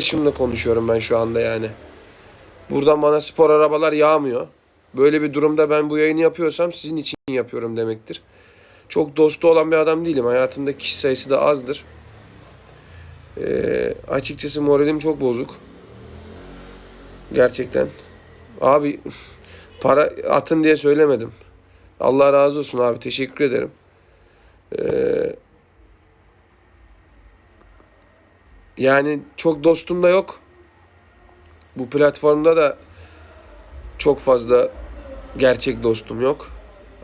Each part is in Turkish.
Şimdi konuşuyorum ben şu anda yani. Buradan bana spor arabalar yağmıyor. Böyle bir durumda ben bu yayını yapıyorsam sizin için yapıyorum demektir. Çok dostu olan bir adam değilim. Hayatımda kişi sayısı da azdır. Ee, açıkçası moralim çok bozuk. Gerçekten. Abi para atın diye söylemedim. Allah razı olsun abi. Teşekkür ederim. Ee, yani çok dostum da yok. Bu platformda da çok fazla gerçek dostum yok.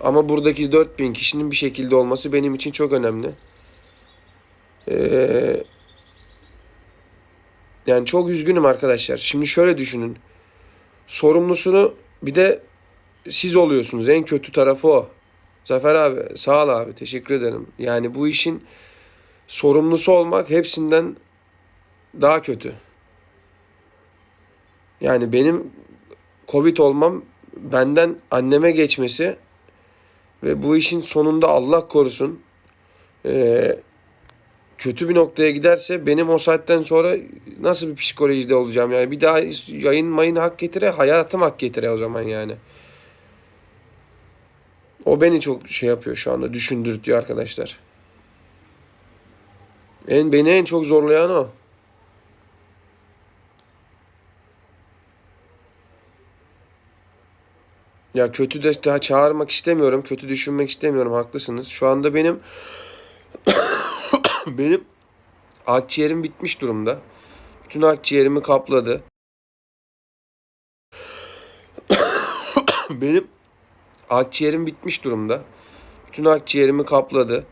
Ama buradaki 4000 kişinin bir şekilde olması benim için çok önemli. Ee, yani çok üzgünüm arkadaşlar. Şimdi şöyle düşünün. Sorumlusunu bir de siz oluyorsunuz. En kötü tarafı o. Zafer abi sağ ol abi teşekkür ederim. Yani bu işin sorumlusu olmak hepsinden daha kötü. Yani benim Covid olmam benden anneme geçmesi ve bu işin sonunda Allah korusun eee, kötü bir noktaya giderse benim o saatten sonra nasıl bir psikolojide olacağım yani bir daha yayın mayın hak getire hayatım hak getire o zaman yani. O beni çok şey yapıyor şu anda düşündürtüyor arkadaşlar. En beni en çok zorlayan o. Ya kötü de daha çağırmak istemiyorum. Kötü düşünmek istemiyorum. Haklısınız. Şu anda benim benim akciğerim bitmiş durumda. Bütün akciğerimi kapladı. benim akciğerim bitmiş durumda. Bütün akciğerimi kapladı.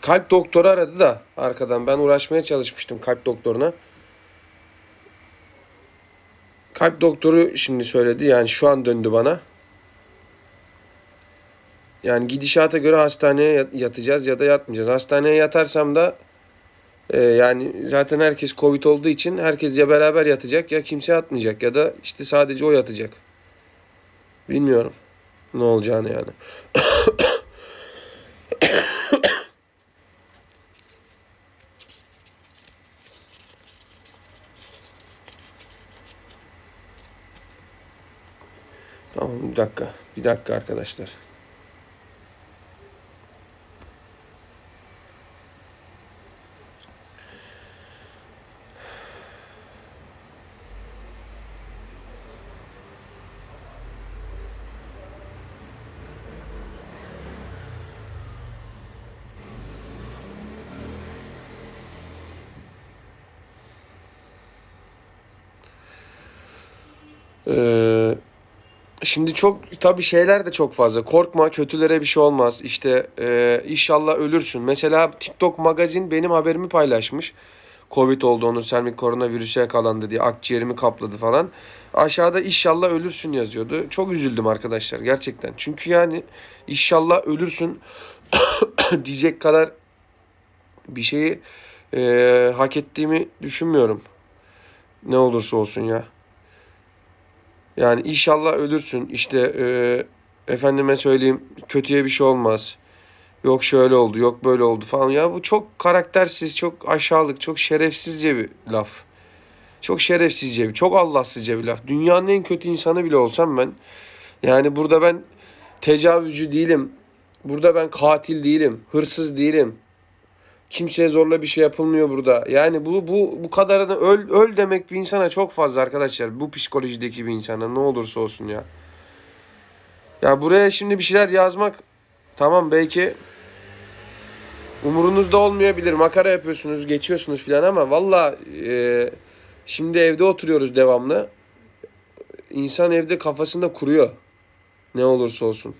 Kalp doktoru aradı da arkadan. Ben uğraşmaya çalışmıştım kalp doktoruna. Kalp doktoru şimdi söyledi. Yani şu an döndü bana. Yani gidişata göre hastaneye yat- yatacağız ya da yatmayacağız. Hastaneye yatarsam da e, yani zaten herkes Covid olduğu için herkes ya beraber yatacak ya kimse yatmayacak ya da işte sadece o yatacak. Bilmiyorum ne olacağını yani. Tamam bir dakika. Bir dakika arkadaşlar. Ee, Şimdi çok tabii şeyler de çok fazla. Korkma kötülere bir şey olmaz. İşte e, inşallah ölürsün. Mesela TikTok magazin benim haberimi paylaşmış. Covid oldu onun Selmik koronavirüse yakalandı diye akciğerimi kapladı falan. Aşağıda inşallah ölürsün yazıyordu. Çok üzüldüm arkadaşlar gerçekten. Çünkü yani inşallah ölürsün diyecek kadar bir şeyi e, hak ettiğimi düşünmüyorum. Ne olursa olsun ya. Yani inşallah ölürsün. İşte e, efendime söyleyeyim kötüye bir şey olmaz. Yok şöyle oldu, yok böyle oldu falan. Ya bu çok karaktersiz, çok aşağılık, çok şerefsizce bir laf. Çok şerefsizce bir, çok Allahsızca bir laf. Dünyanın en kötü insanı bile olsam ben. Yani burada ben tecavüzcü değilim. Burada ben katil değilim, hırsız değilim. Kimseye zorla bir şey yapılmıyor burada. Yani bu bu bu kadarını öl öl demek bir insana çok fazla arkadaşlar. Bu psikolojideki bir insana ne olursa olsun ya. Ya buraya şimdi bir şeyler yazmak tamam belki umurunuzda olmayabilir. Makara yapıyorsunuz, geçiyorsunuz filan ama valla e, şimdi evde oturuyoruz devamlı. İnsan evde kafasında kuruyor. Ne olursa olsun.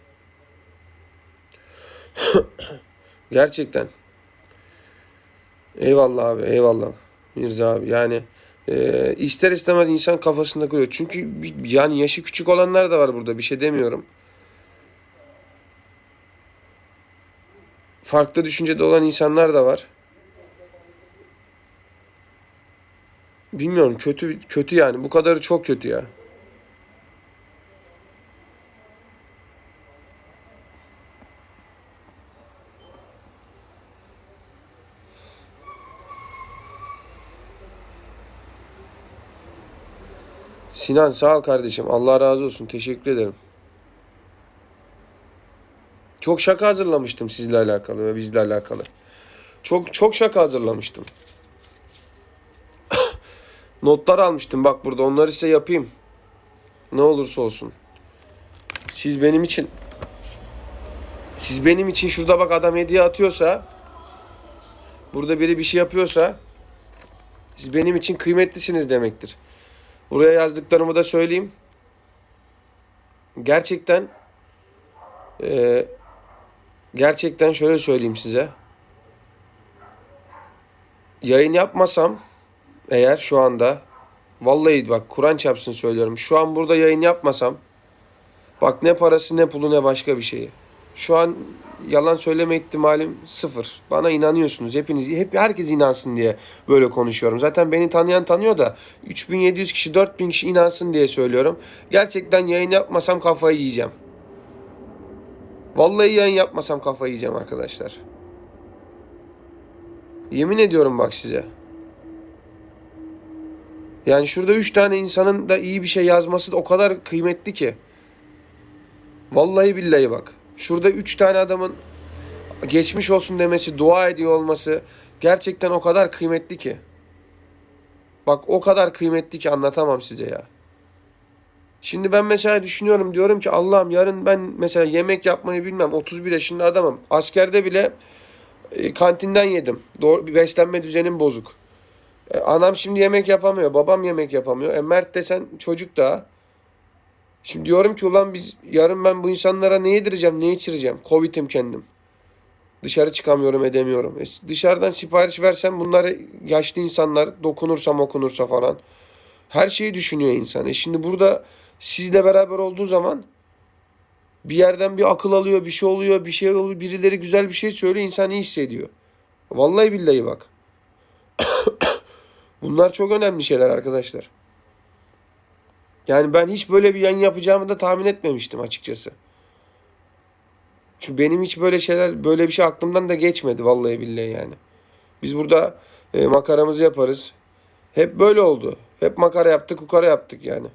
Gerçekten. Eyvallah abi eyvallah Mirza abi yani e, ister istemez insan kafasında kuruyor. Çünkü yani yaşı küçük olanlar da var burada bir şey demiyorum. Farklı düşüncede olan insanlar da var. Bilmiyorum kötü kötü yani bu kadarı çok kötü ya. Sinan sağ ol kardeşim. Allah razı olsun. Teşekkür ederim. Çok şaka hazırlamıştım sizle alakalı ve bizle alakalı. Çok çok şaka hazırlamıştım. Notlar almıştım bak burada. Onları size yapayım. Ne olursa olsun. Siz benim için siz benim için şurada bak adam hediye atıyorsa burada biri bir şey yapıyorsa siz benim için kıymetlisiniz demektir. Buraya yazdıklarımı da söyleyeyim. Gerçekten e, gerçekten şöyle söyleyeyim size. Yayın yapmasam eğer şu anda vallahi bak Kur'an çarpsın söylüyorum. Şu an burada yayın yapmasam bak ne parası ne pulu ne başka bir şeyi. Şu an yalan söyleme ihtimalim sıfır. Bana inanıyorsunuz. Hepiniz hep herkes inansın diye böyle konuşuyorum. Zaten beni tanıyan tanıyor da 3700 kişi 4000 kişi inansın diye söylüyorum. Gerçekten yayın yapmasam kafayı yiyeceğim. Vallahi yayın yapmasam kafayı yiyeceğim arkadaşlar. Yemin ediyorum bak size. Yani şurada üç tane insanın da iyi bir şey yazması da o kadar kıymetli ki. Vallahi billahi bak. Şurada üç tane adamın geçmiş olsun demesi, dua ediyor olması gerçekten o kadar kıymetli ki. Bak o kadar kıymetli ki anlatamam size ya. Şimdi ben mesela düşünüyorum diyorum ki Allah'ım yarın ben mesela yemek yapmayı bilmem 31 yaşında adamım. Askerde bile e, kantinden yedim. Doğru beslenme düzenim bozuk. E, anam şimdi yemek yapamıyor. Babam yemek yapamıyor. E Mert desen çocuk daha. Şimdi diyorum ki ulan biz yarın ben bu insanlara ne yedireceğim, ne içireceğim? Covid'im kendim. Dışarı çıkamıyorum, edemiyorum. E, dışarıdan sipariş versem bunları yaşlı insanlar dokunursam okunursa falan. Her şeyi düşünüyor insan. E şimdi burada sizle beraber olduğu zaman bir yerden bir akıl alıyor, bir şey oluyor, bir şey oluyor. Birileri güzel bir şey söylüyor, insan iyi hissediyor. Vallahi billahi bak. Bunlar çok önemli şeyler arkadaşlar. Yani ben hiç böyle bir yayın yapacağımı da tahmin etmemiştim açıkçası. Çünkü benim hiç böyle şeyler, böyle bir şey aklımdan da geçmedi vallahi billahi yani. Biz burada e, makaramızı yaparız. Hep böyle oldu. Hep makara yaptık, kukara yaptık yani.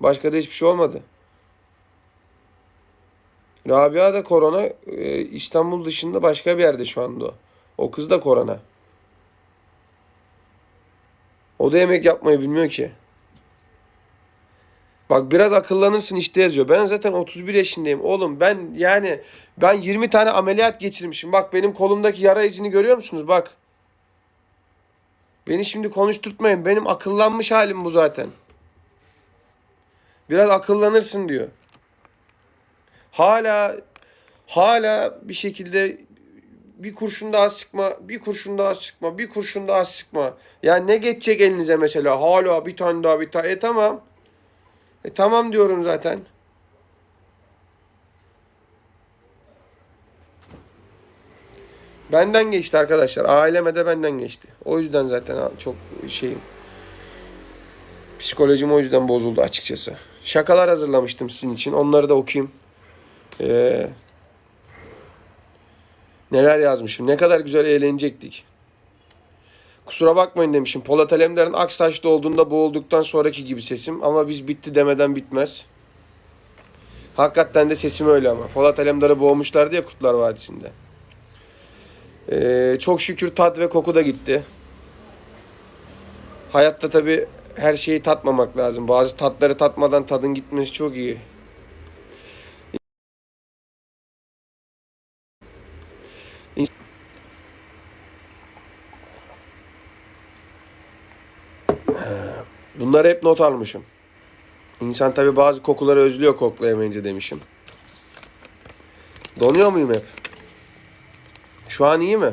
Başka da hiçbir şey olmadı. Rabia da korona e, İstanbul dışında başka bir yerde şu anda o. O kız da korona. O da yemek yapmayı bilmiyor ki. Bak biraz akıllanırsın işte yazıyor. Ben zaten 31 yaşındayım. Oğlum ben yani ben 20 tane ameliyat geçirmişim. Bak benim kolumdaki yara izini görüyor musunuz? Bak. Beni şimdi konuşturtmayın. Benim akıllanmış halim bu zaten. Biraz akıllanırsın diyor. Hala hala bir şekilde bir kurşun daha sıkma, bir kurşun daha sıkma, bir kurşun daha sıkma. Yani ne geçecek elinize mesela? Hala bir tane daha bir tane. E tamam. E tamam diyorum zaten. Benden geçti arkadaşlar. Aileme de benden geçti. O yüzden zaten çok şeyim. Psikolojim o yüzden bozuldu açıkçası. Şakalar hazırlamıştım sizin için. Onları da okuyayım. Ee, neler yazmışım. Ne kadar güzel eğlenecektik. Kusura bakmayın demişim. Polat Alemdar'ın Aksaç'ta olduğunda boğulduktan sonraki gibi sesim. Ama biz bitti demeden bitmez. Hakikaten de sesim öyle ama. Polat Alemdar'ı boğmuşlardı ya Kurtlar Vadisi'nde. Ee, çok şükür tat ve koku da gitti. Hayatta tabi her şeyi tatmamak lazım. Bazı tatları tatmadan tadın gitmesi çok iyi. Bunları hep not almışım. İnsan tabi bazı kokuları özlüyor koklayamayınca demişim. Donuyor muyum hep? Şu an iyi mi?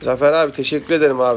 Zafer abi teşekkür ederim abi.